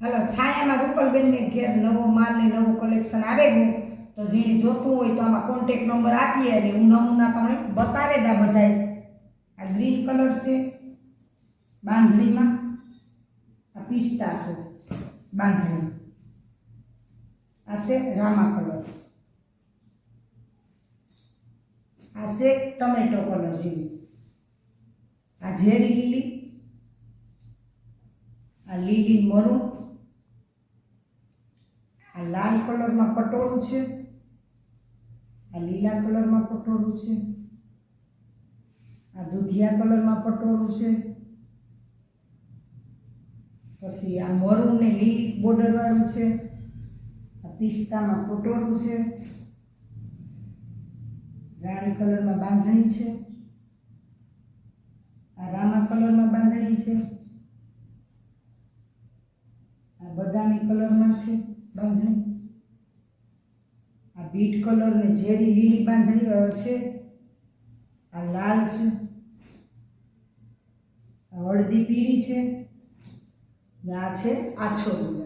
હાલો છાયામાં રૂપલબેનને ઘેર નવો માલ ને નવું કલેક્શન આવે ગયું તો જેને જોતું હોય તો આમાં કોન્ટેક નંબર આપીએ અને હું નમૂના તમને બતાવે દા બધાય. આ ગ્રીન કલર છે, બાંધણીમાં. આ પિસ્તા છે, બાંધણી. આ છે રામા કલર આ છે ટમેટો કલર જેવી. આ ઝેરી લીલી, આ લીલી મરૂન આ લાલ કલરમાં પટોળું છે. આ લીલા કલરમાં પટોળું છે. આ દૂધિયા કલરમાં પટોળું છે. પછી આ મરૂન ને લીલી બોર્ડર વાળું છે. આ પિસ્તામાં પટોળું છે. રાણી કલરમાં બાંધણી છે. આ રામા કલરમાં બાંધણી છે. આ બદામી કલરમાં છે. બાંધણી. આ બીટ કલર ને ઝેરી લીલી બાંધણી હશે આ લાલ છે. હળદી પીળી છે. ને આ છે આછો ગુલાબ